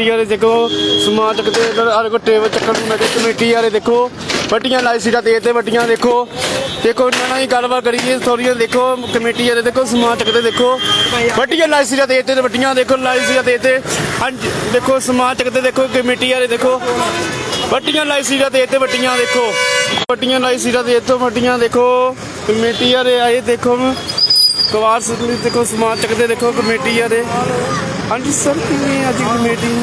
Committee ਵਾਲੇ ਦੇਖੋ, ਸਮਾਨ ਚੱਕਦੇ ਇਧਰ ਆਲੇ ਕੋ ਟੇਬਲ ਚੱਕਣ ਨੂੰ ਮੇਰੇ ਕਮੇਟੀ ਵਾਲੇ ਦੇਖੋ। ਵੱਡੀਆਂ ਲਾਈ ਸੀਟਾਂ ਦੇ ਤੇ ਵੱਡੀਆਂ ਦੇਖੋ। ਦੇਖੋ, ਇਹਨਾਂ ਨਾਲ ਹੀ ਗੱਲਬਾਤ ਕਰੀਏ ਥੋੜੀਆਂ ਦੇਖੋ, ਕਮੇਟੀ ਵਾਲੇ ਦੇਖੋ, ਸਮਾਨ ਚੱਕਦੇ ਦੇਖੋ। ਵੱਡੀਆਂ ਲਾਈ ਸੀਟਾਂ ਦੇ ਤੇ ਵੱਡੀਆਂ ਦੇਖੋ, ਲਾਈ ਸੀਟਾਂ ਦੇ ਤੇ। ਹਾਂਜੀ, ਦੇਖੋ, ਸਮਾਨ ਚੱਕਦੇ ਦੇਖੋ, ਕਮੇਟੀ ਵਾਲੇ ਦੇਖੋ। ਵੱਡੀਆਂ ਲਾਈ ਸੀਟਾਂ ਦੇ ਤੇ ਵੱਡੀਆਂ ਦੇਖੋ। ਵੱਡੀਆਂ ਲਾਈ ਸੀਟਾਂ ਦੇ ਤੋਂ ਵੱਡੀਆਂ ਦੇਖੋ। ਕਮੇਟੀ ਵਾਲੇ ਆਏ, ਦੇਖੋ। ਕਵਾਰ ਲਈ ਦੇਖੋ ਸਮਾਨ ਚੱਕਦੇ ਦੇਖੋ, ਕਮੇਟੀ ਵਾਲੇ ਹਾਂਜੀ ਸਰ, ਕਿਵੇਂ ਅੱਜ ਕਮੇਟੀ?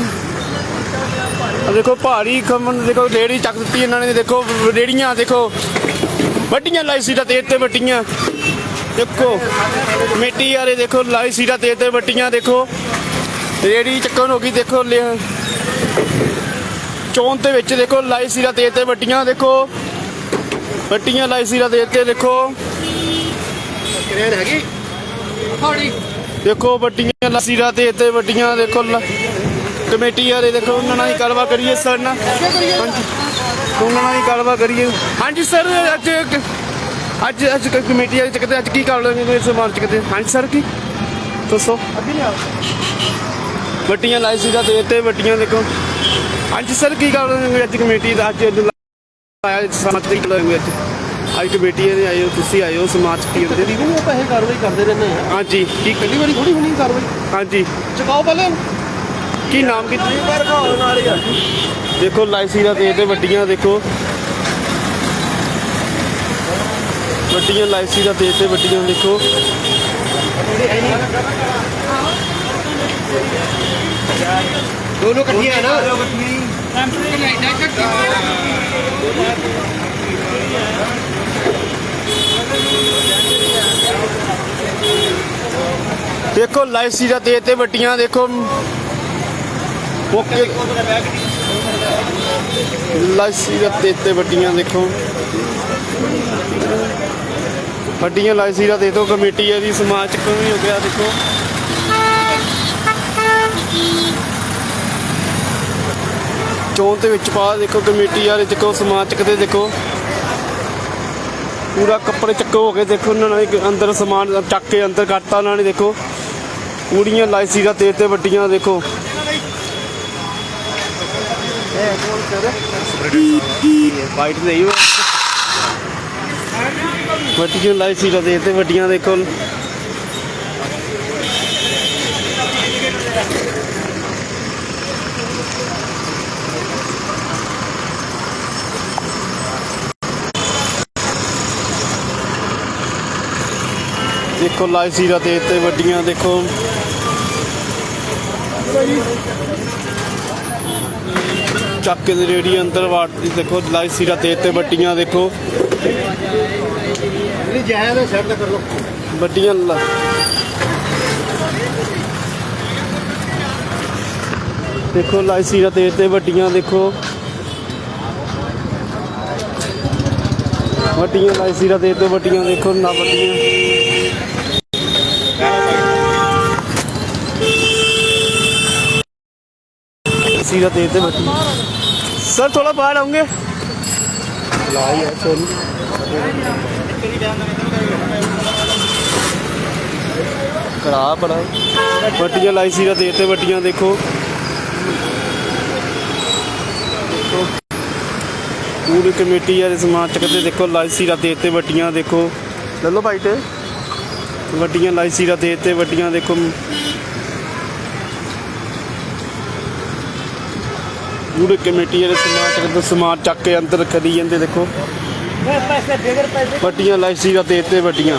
ਆ ਦੇਖੋ, ਭਾਰੀ ਖਮਨ, ਦੇਖੋ, ਰੇੜੀ ਚੱਕ ਦਿੱਤੀ ਇਹਨਾਂ ਨੇ, ਦੇਖੋ, ਰੇੜੀਆਂ, ਦੇਖੋ। ਵੱਡੀਆਂ ਲਾਈ ਸੀਟਾਂ ਤੇ ਤੇ ਵੱਡੀਆਂ ਦੇਖੋ, ਕਮੇਟੀ ਵਾਲੇ ਦੇਖੋ, ਲਾਈ ਸੀਟਾਂ ਤੇ ਤੇ ਵੱਟੀਆਂ, ਦੇਖੋ। ਰੇੜੀ ਚੱਕਣ ਹੋ ਗਈ, ਦੇਖੋ, ਲਿਆ। ਚੋਣ ਦੇ ਵਿੱਚ ਦੇਖੋ, ਲਾਈ ਸੀਟਾਂ ਤੇ ਤੇ ਵੱਟੀਆਂ, ਦੇਖੋ। ਵੱਟੀਆਂ ਲਾਈ ਸੀਟਾਂ ਤੇ ਤੇ, ਦੇਖੋ। ਕ੍ਰੇਡ ਹੈਗੀ? ਦੇਖੋ ਵੱਡੀਆਂ ਲਸੀਰਾ ਤੇ ਤੇ ਵੱਡੀਆਂ ਦੇਖੋ ਕਮੇਟੀ ਵਾਲੇ ਦੇਖੋ ਉਹਨਾਂ ਨਾਲ ਹੀ ਕਾਰਵਾ ਕਰੀਏ ਸਰ ਨਾਲ। ਹਾਂਜੀ। ਉਹਨਾਂ ਨਾਲ ਹੀ ਕਾਰਵਾ ਕਰੀਏ। ਹਾਂਜੀ ਸਰ ਅੱਜ ਅੱਜ ਅੱਜ ਕਮੇਟੀ ਵਾਲੇ ਚੱਕਦੇ ਅੱਜ ਕੀ ਕਰ ਲੈਣਗੇ ਸਮਾਨ ਚੱਕਦੇ ਹਾਂਜੀ ਸਰ ਕੀ? ਦੱਸੋ। ਵੱਡੀਆਂ ਲਾਈ ਸੀਗਾ ਤੇ ਤੇ ਵੱਡੀਆਂ ਦੇਖੋ। ਹਾਂਜੀ ਸਰ ਕੀ ਕਰ ਲੈਣਗੇ ਅੱਜ ਕਮੇਟੀ ਦਾ? ਅੱਜ ਆਇਆ ਸਮਾਜ ਤੇ ਕੀ ਅੱਜ। ਅੱਜ ਕਮੇਟੀ ਦੇ ਆਏ ਹੋ ਤੁਸੀਂ ਆਏ ਹੋ ਸਮਾਜ ਕੀ ਹੁੰਦੇ ਵੀ ਆਪਾਂ ਇਹ ਕਾਰਵਾਈ ਕਰਦੇ ਰਹਿੰਦੇ ਆ ਹਾਂਜੀ। ਕੀ ਪਹਿਲੀ ਵਾਰੀ ਥੋੜੀ ਹੋਣੀ ਕਾਰਵਾਈ? ਹਾਂਜੀ। ਚੁਕਾਓ ਪਹਿਲੇ। ਕੀ ਨਾਮ ਕੀ ਪਰ ਘਾਉਣ ਵਾਲੀ ਆ। ਦੇਖੋ ਲਾਈਸੀ ਦਾ ਦੇ ਤੇ ਵੱਡੀਆਂ ਦੇਖੋ। ਵੱਡੀਆਂ ਲਾਈਸੀ ਦਾ ਦੇ ਤੇ ਵੱਡੀਆਂ ਦੇਖੋ। ਦੋਨੋਂ ਇਕੱਠੀਆਂ ਹੈ ਨਾ? ਦੇਖੋ ਲਾਈਸੀ ਦਾ ਦੇ ਤੇ ਵੱਡੀਆਂ ਦੇਖੋ। ਓਕੇ। ਲਾਈਸੀ ਦਾ ਦੇ ਤੇ ਵੱਡੀਆਂ ਦੇਖੋ। ਵੱਡੀਆਂ ਲਾਈਸੀ ਦਾ ਦੇ ਦੋ ਕਮੇਟੀ ਹੈ ਦੀ ਸਮਾਜ ਚ ਕਿਵੇਂ ਹੋ ਗਿਆ ਦੇਖੋ। ਚੋਣ ਦੇ ਵਿੱਚ ਪਾ ਦੇਖੋ ਕਮੇਟੀ ਵਾਲੇ, ਦੇਖੋ ਸਮਾਜ ਚੱਕਦੇ ਦੇਖੋ। ਪੂਰਾ ਕੱਪੜੇ ਚੱਕੋ ਹੋ ਕੇ ਦੇਖੋ, ਉਹਨਾਂ ਨੇ ਅੰਦਰ ਸਮਾਨ ਚੱਕ ਕੇ ਅੰਦਰ ਕੱਟਤਾ ਉਹਨਾਂ ਨੇ ਦੇਖੋ। ਪੂੜੀਆਂ ਲਾਈਸੀ ਦਾ ਤੇ ਤੇ ਵੱਡੀਆਂ, ਦੇਖੋ। ਵਾਈਟ ਨਹੀਂ ਹੋ ਵੱਡੀਆਂ ਲਾਈਸੀ ਦਾ ਤੇ ਤੇ ਵੱਡੀਆਂ, ਦੇਖੋ। ਦੇਖੋ ਲਾਈਸੀ ਦਾ ਤੇ ਤੇ ਵੱਡੀਆਂ ਦੇਖੋ। ਚੱਕ ਦੀ ਰੇੜੀ ਅੰਦਰ ਵਾੜਦੀ ਦੇਖੋ ਲਾਈਸੀ ਦਾ ਤੇ ਤੇ ਵੱਡੀਆਂ ਦੇਖੋ। ਨਹੀਂ ਜਾਇਆ ਸਾਈਡ ਤੇ ਕਰ ਲਓ। ਵੱਡੀਆਂ ਲ- ਦੇਖੋ ਲਾਈਸੀ ਦਾ ਤੇ ਤੇ ਵੱਡੀਆਂ ਦੇਖੋ। ਵੱਡੀਆਂ ਲਾਈਸੀ ਦਾ ਤੇ ਤੇ ਵੱਡੀਆਂ ਦੇਖੋ ਨਾ ਵੱਡੀਆਂ। ਦਾ ਤੇ ਤੇ ਵੱਡੀਆਂ ਸਰ ਥੋੜਾ ਬਾਹਰ ਆਉਂਗੇ। ਲਾਈ ਹੈ। ਸੋਨੀ ਕਰਾ ਬੜਾ ਵੱਡੀਆਂ ਲਾਈਸੀ ਦਾ ਦੇ ਤੇ ਵੱਡੀਆਂ ਦੇਖੋ। ਪੂਰੀ ਕਮੇਟੀ ਵਾਲੇ ਸਮਾਨ ਚੱਕਦੇ ਦੇਖੋ ਲਾਈਸੀ ਦਾ ਤੇ ਵੱਡੀਆਂ ਦੇਖੋ। ਲੈ ਲਓ ਭਾਈ ਤੇ। ਵੱਡੀਆਂ ਲਾਈਸੀ ਦਾ ਦੇ ਤੇ ਵੱਡੀਆਂ ਦੇਖੋ। ਪੂਰੀ ਕਮੇਟੀ ਵਾਲੇ ਸਮਾਨ ਚੱਕਦੇ ਸਮਾਨ ਚੱਕ ਕੇ ਅੰਦਰ ਕਰੀ ਜਾਂਦੇ ਦੇਖੋ। ਵੱਡੀਆਂ ਲਾਈਸੀ ਦਾ ਦੇ ਤੇ ਵੱਡੀਆਂ।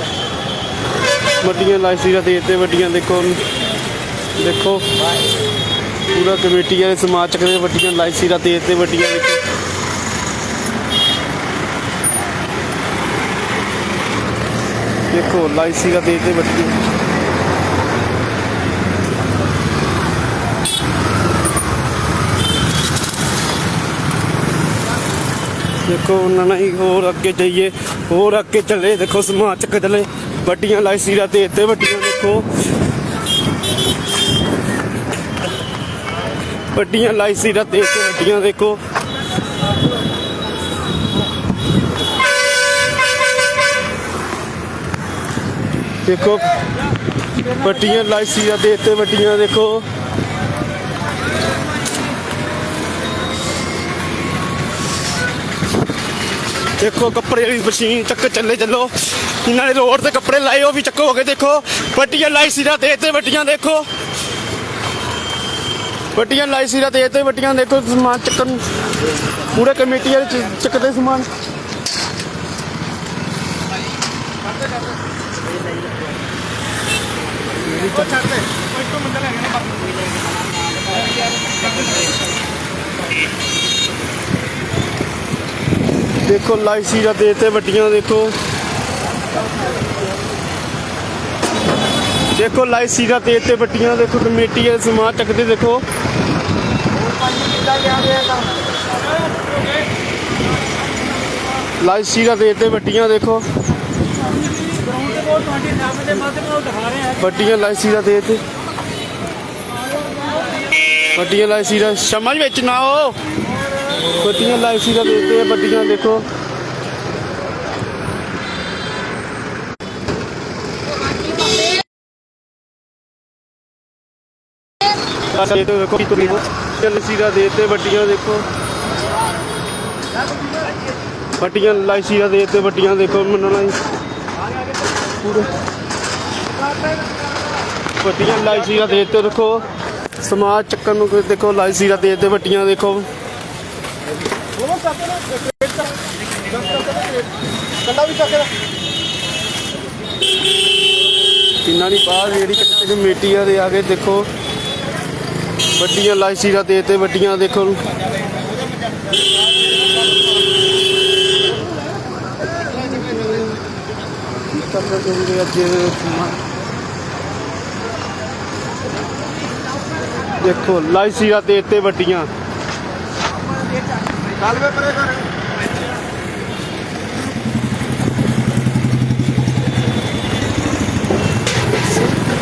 ਵੱਡੀਆਂ ਲਾਈਸੀ ਦਾ ਦੇ ਤੇ ਵੱਡੀਆਂ ਦੇਖੋ। ਦੇਖੋ। ਪੂਰਾ ਕਮੇਟੀ ਵਾਲੇ ਸਮਾਜ ਚੱਕਦੇ ਵੱਡੀਆਂ ਲਾਈਸੀ ਦਾ ਦੇ ਤੇ ਵੱਡੀਆਂ ਦੇਖੋ। ਦੇਖੋ ਲਾਈਸੀ ਦਾ ਦੇ ਤੇ ਵੱਡੀਆਂ। ਦੇਖੋ ਉਹਨਾਂ ਨਾਲ ਹੋਰ ਅੱਗੇ ਜਾਈਏ, ਹੋਰ ਅੱਗੇ ਚੱਲੇ। ਦੇਖੋ ਸਮਾਜ ਚੱਕ ਚੱਲੇ। ਵੱਡੀਆਂ ਲਾਈਸੀ ਦਾ ਇੱਥੇ ਵੱਡੀਆਂ ਦੇਖੋ। ਵੱਡੀਆਂ ਲਾਈਸੀ ਦਾ ਦੇ ਤੇ ਵੱਡੀਆਂ ਦੇਖੋ। ਦੇਖੋ, ਵੱਡੀਆਂ ਲਾਈਸੀ ਦਾ ਦੇ ਤੇ ਵੱਡੀਆਂ ਦੇਖੋ। ਦੇਖੋ ਕੱਪੜੇ ਵਾਲੀ ਮਸ਼ੀਨ ਚੱਕ ਚੱਲੇ ਚੱਲੋ। ਇਹਨਾਂ ਨੇ ਰੋਡ ਤੇ ਕੱਪੜੇ ਲਾਏ, ਉਹ ਵੀ ਚੱਕੋ ਹੋ ਗਏ ਦੇਖੋ। ਵੱਟੀਆਂ ਲਾਈ ਸਿਰਾ ਤੇ ਤੇ ਵੱਟੀਆਂ ਦੇਖੋ। ਵੱਟੀਆਂ ਲਾਈ ਸਿਰਾ ਤੇ ਤੇ ਵੱਟੀਆਂ ਦੇਖੋ, ਸਮਾਨ ਚੱਕਣ। ਪੂਰੇ ਕਮੇਟੀ ਵਾਲੇ ਚੱਕਦੇ ਸਮਾਨ। ਦੇਖੋ ਲਾਈ ਸਿਰਾ ਤੇ ਤੇ ਵੱਟੀਆਂ ਦੇਖੋ ਦੇਖੋ। ਲਾਈ ਸਿਰਾ ਤੇ ਤੇ ਵੱਟੀਆਂ ਦੇਖੋ ਕਮੇਟੀ ਵਾਲੇ ਸਮਾਨ ਚੱਕਦੇ, ਦੇਖੋ। ਲਾਈ ਦਾ ਤੇ ਤੇ ਵੱਟੀਆਂ ਦੇਖੋ। ਵੱਡੀਆਂ ਲਾਈ ਸਿਰਾ ਤੇ ਤੇ। ਵੱਟੀਆਂ ਲਾਈ ਸਿਰਾ ਸਮਝ ਵਿੱਚ ਨਾ ਆਓ। ਵੱਟੀਆਂ ਲਾਈ ਸੀਗਾ ਤੇ ਤੇ ਵੱਟੀਆਂ ਦੇਖੋ। ਇਹ ਤੇ ਦੇਖੋ ਤੁਰੀ ਚੱਲ ਸਿਰਾ ਦੇ ਤੇ ਵੱਟੀਆਂ ਦੇਖੋ। ਵੱਟੀਆਂ ਲਾਈ ਸੀਗਾ ਦੇ ਤੇ ਦੇਖੋ ਮੰਨਣਾ ਜੀ ਪੂਰੇ। ਵੱਟੀਆਂ ਲਾਈ ਸੀਗਾ ਦੇ ਤੇ ਦੇਖੋ। ਸਮਾਜ ਚੱਕਰ ਨੂੰ ਕੋਈ ਦੇਖੋ। ਲਾਈ ਸਿਰਾ ਦੇ ਤੇ ਵੱਟੀਆਂ ਦੇਖੋ ਕਿੰਨਾ ਦੀ ਬਾਹਰ ਜਿਹੜੀ ਕਿਤੇ ਆ ਦੇ ਆ ਕੇ ਦੇਖੋ। ਵੱਡੀਆਂ ਲਾਈ ਦੇ ਤੇ ਵੱਡੀਆਂ ਦੇਖੋ। ਕੀ ਕਰਨਾ ਚਾਹੁੰਦੇ ਅੱਜ ਦੇਖੋ ਲਾਈ ਦੇ ਤੇ ਵੱਡੀਆਂ। ਚੱਲ ਵੇ ਪਰੇ ਕਰ।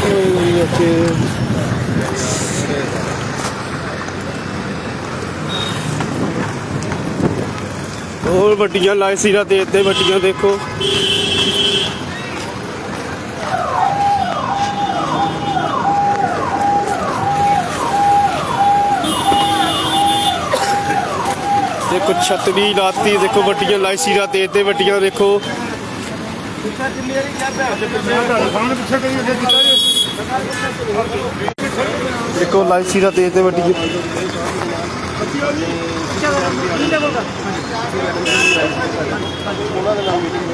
ਓਏ ਹੋਰ ਵੱਡੀਆਂ ਲਾਈ ਸਿਰਾ ਦੇ ਵੱਡੀਆਂ ਦੇਖੋ। ਦੇਖੋ ਛਤਰੀ ਲਾਤੀ, ਦੇਖੋ ਵੱਡੀਆਂ ਲਾਈ ਸਿਰਾ ਦੇ ਤੇ ਵੱਡੀਆਂ ਦੇਖੋ। ਦੇਖੋ ਲਾਈ ਸਿਰਾ ਦੇ ਤੇ ਵੱਡੀ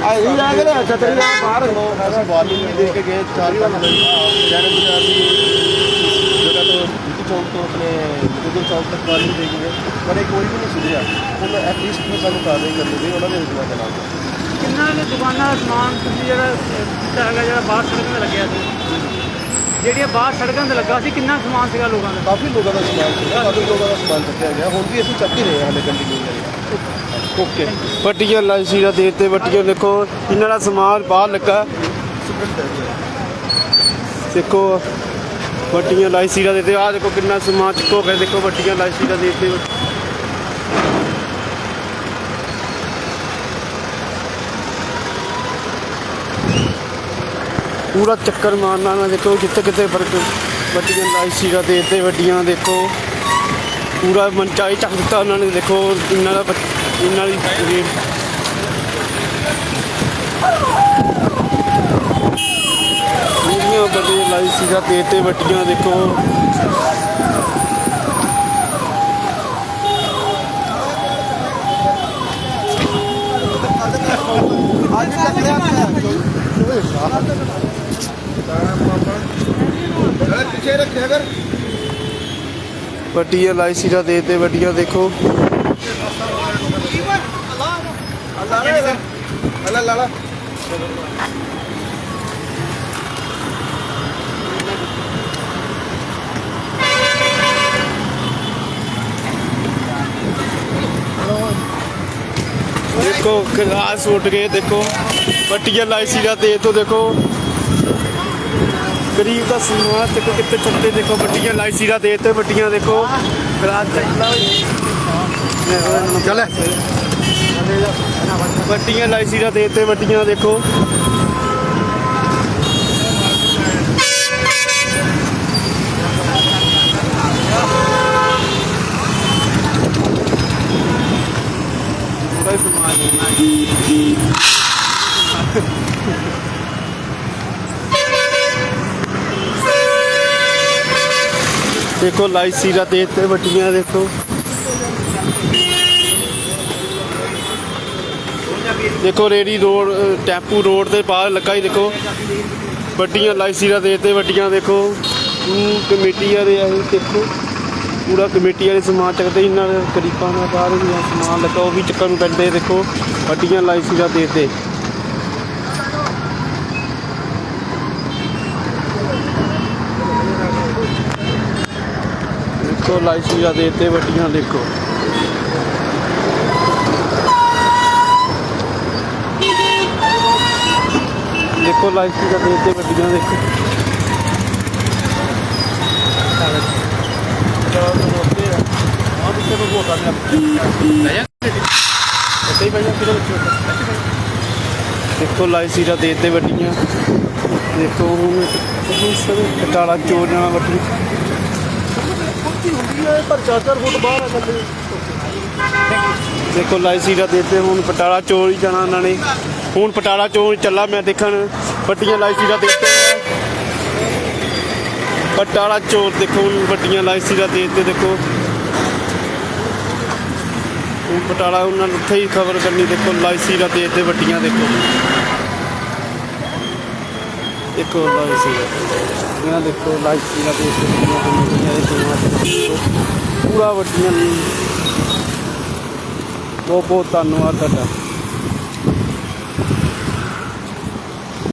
ਆਈ ਜਾ ਕੇ ਲੈ ਛਤਰੀ ਦਾ ਬਾਹਰ ਅਸੀਂ ਵਾਰਨਿੰਗ ਵੀ ਦੇ ਕੇ ਗਏ ਚਾਰ ਵਾਰ ਜੈਨ ਬਾਜ਼ਾਰ ਦੀ ਜਗ੍ਹਾ ਤੋਂ ਚੌਂਕ ਤੋਂ ਆਪਣੇ ਗੁਰੂ ਚੌਂਕ ਤੱਕ ਦੇ ਕੇ ਗਏ ਪਰ ਇਹ ਕੋਈ ਵੀ ਨਹੀਂ ਸੁਧਰਿਆ ਹੁਣ ਐਟਲੀਸਟ ਨੂੰ ਸਾਨੂੰ ਕਾਰਵਾਈ ਕਰਨੀ ਚਾਹੀਦੀ ਉਹਨਾਂ ਦੇ ਹੁਕਮਾਂ ਦੇ ਨਾਲ ਕਿੰਨਾ ਨੇ ਦੁਕਾਨਾਂ ਦਾ ਸਮਾਨ ਤੁਸੀਂ ਜਿਹੜਾ ਕੀਤਾ ਹੈਗਾ ਜਿਹੜਾ ਬਾਹਰ ਸੜਕਾਂ ਤੇ ਲੱਗਿਆ ਸੀ? ਜਿਹੜੀਆਂ ਬਾਹਰ ਸੜਕਾਂ ਤੇ ਲੱਗਾ ਸੀ ਕਿੰਨਾ ਸਮਾਨ ਸੀਗਾ ਲੋਕਾਂ ਦਾ? ਕਾਫੀ ਲੋਕਾਂ ਦਾ ਸਮਾਨ ਸੀਗਾ। ਕਾਫੀ ਲੋਕਾਂ ਦਾ ਸਮਾਨ ਚੱਕਿਆ ਗਿਆ। ਹੁਣ ਵੀ ਅਸੀਂ ਚੱਕ ਹੀ ਰਹੇ ਹਾਂ ਹਾਲੇ ਕੰਟੀਨਿਊ ਓਕੇ ਵੱਡੀਆਂ ਲਾਈ ਸਿਰਾ ਦੇ ਤੇ ਵੱਡੀਆਂ ਦੇਖੋ ਇਹਨਾਂ ਦਾ ਸਮਾਨ ਬਾਹਰ ਲੱਗਾ। ਦੇਖੋ ਵੱਡੀਆਂ ਲਾਈ ਸਿਰਾ ਦੇ ਤੇ, ਆਹ ਦੇਖੋ ਕਿੰਨਾ ਸਮਾਨ ਚੱਕੋ ਗਏ ਦੇਖੋ ਵੱਡੀਆਂ ਲਾਈ ਸਿਰਾ ਦੇ ਤੇ। ਪੂਰਾ ਚੱਕਰ ਮਾਰਨਾ ਨਾ ਦੇਖੋ ਕਿੱਥੇ ਕਿੱਥੇ ਫ਼ਰਕ ਵੱਡੀਆਂ ਲਾਈ ਸਿਰਾ ਦੇ ਤੇ ਵੱਡੀਆਂ ਦੇਖੋ। ਪੂਰਾ ਮੰਚਾਈ ਚੱਕ ਦਿੱਤਾ ਉਹਨਾਂ ਨੇ, ਦੇਖੋ, ਇਹਨਾਂ ਦਾ ਇਹਨਾਂ ਦੀ ਜਿਹੜੀ ਪੂਰੀਆਂ ਬੜੇ ਲਾਈ ਸੀਗਾ ਤੇ ਤੇ ਵੱਟੀਆਂ, ਦੇਖੋ। ਪਿੱਛੇ ਰੱਖਿਆ ਕਰ ਵੱਟੀਆਂ ਲਾਈ ਸੀਗਾ ਤੇ ਤੇ ਵੱਟੀਆਂ, ਦੇਖੋ। ਅੱਲਾ ਲਾ ਲਾ ਦੇਖੋ ਗਲਾਸ ਉੱਡ ਗਏ ਦੇਖੋ। ਵੱਟੀਆਂ ਲਾਈ ਸੀਗਾ ਤੇ ਤੋਂ ਦੇਖੋ। ਗਰੀਬ ਦਾ ਸਮਾਨ ਦੇਖੋ ਕਿੱਥੇ ਚੱਲਦੇ ਦੇਖੋ ਵੱਟੀਆਂ ਲਾਈ ਸੀਗਾ ਤੇ ਤੇ ਵੱਟੀਆਂ ਦੇਖੋ। ਗਲਾਸ ਚੱਲਦਾ ਚੱਲ। ਵੱਟੀਆਂ ਲਾਈ ਸੀਗਾ ਤੇ ਤੇ ਵੱਟੀਆਂ ਦੇਖੋ। ਹੀ ਸਮਾਨ ਦੇਣਾ ਦੇਖੋ ਲਾਈਸੀ ਦਾ ਤੇਲ ਤੇ ਵੱਟੀਆਂ ਦੇਖੋ। ਦੇਖੋ ਰੇੜੀ ਰੋਡ ਟੈਂਪੂ ਰੋਡ ਦੇ ਬਾਹਰ ਲੱਗਾ ਹੀ ਦੇਖੋ। ਵੱਡੀਆਂ ਲਾਈਸੀ ਦਾ ਤੇਲ ਤੇ ਵੱਡੀਆਂ ਦੇਖੋ। ਕਮੇਟੀਆਂ ਕਮੇਟੀ ਵਾਲੇ ਦੇਖੋ। ਪੂਰਾ ਕਮੇਟੀ ਵਾਲੇ ਸਮਾਨ ਚੱਕਦੇ ਇਹਨਾਂ ਦੇ ਗਰੀਬਾਂ ਦਾ ਬਾਹਰ ਵੀ ਸਮਾਨ ਲੱਗਾ, ਉਹ ਵੀ ਚੱਕਣ ਨੂੰ ਪੈਂਦੇ, ਦੇਖੋ ਵੱਡੀਆਂ ਲਾਈਸੀ ਦਾ ਤੇਲ ਤੇ ਦੇਖੋ ਲਾਈਸੀ ਦਾ ਤੇਲ ਤੇ ਵੱਡੀਆਂ, ਦੇਖੋ। ਦੇਖੋ ਲਾਈਸੀ ਦਾ ਤੇਲ ਤੇ ਵੱਡੀਆਂ, ਦੇਖੋ। ਦੇਖੋ ਲਾਈਸੀ ਦਾ ਤੇਲ ਤੇ ਵੱਡੀਆਂ ਦੇਖੋ ਹੁਣ ਕਟਾਲਾ ਚੋਰ ਜਾਣਾ ਵੱਡੀ ਪਰ 4-4 ਫੁੱਟ ਬਾਹਰ ਆ ਜਾਂਦੇ ਦੇਖੋ ਲਾਈ ਸੀਰਾ ਦੇ ਤੇ ਹੁਣ ਪਟਾਲਾ ਚੋਰ ਹੀ ਜਾਣਾ ਉਹਨਾਂ ਨੇ। ਹੁਣ ਪਟਾਲਾ ਚੋਰ ਚੱਲਾ, ਮੈਂ ਦੇਖਣ। ਵੱਡੀਆਂ ਲਾਈ ਸੀਰਾ ਦੇ ਤੇ। ਬਟਾਲਾ ਚੋਰ ਦੇਖੋ ਵੱਡੀਆਂ ਲਾਈਸੀ ਦਾ ਤੇਲ ਦੇਖੋ ਬਟਾਲਾ ਉਹਨਾਂ ਨੂੰ ਉੱਥੇ ਹੀ ਖਬਰ ਕਰਨੀ, ਦੇਖੋ ਲਾਈਸੀ ਦਾ ਤੇਲ ਵੱਡੀਆਂ ਦੇਖੋ। ਦੇਖੋ ਲਾਈਸੀ ਇਹਨਾਂ ਦੇਖੋ ਲਾਈਸੀ ਦਾ ਤੇਲ ਪੂਰਾ ਵੱਡੀਆਂ। ਬਹੁਤ ਬਹੁਤ ਧੰਨਵਾਦ ਤੁਹਾਡਾ।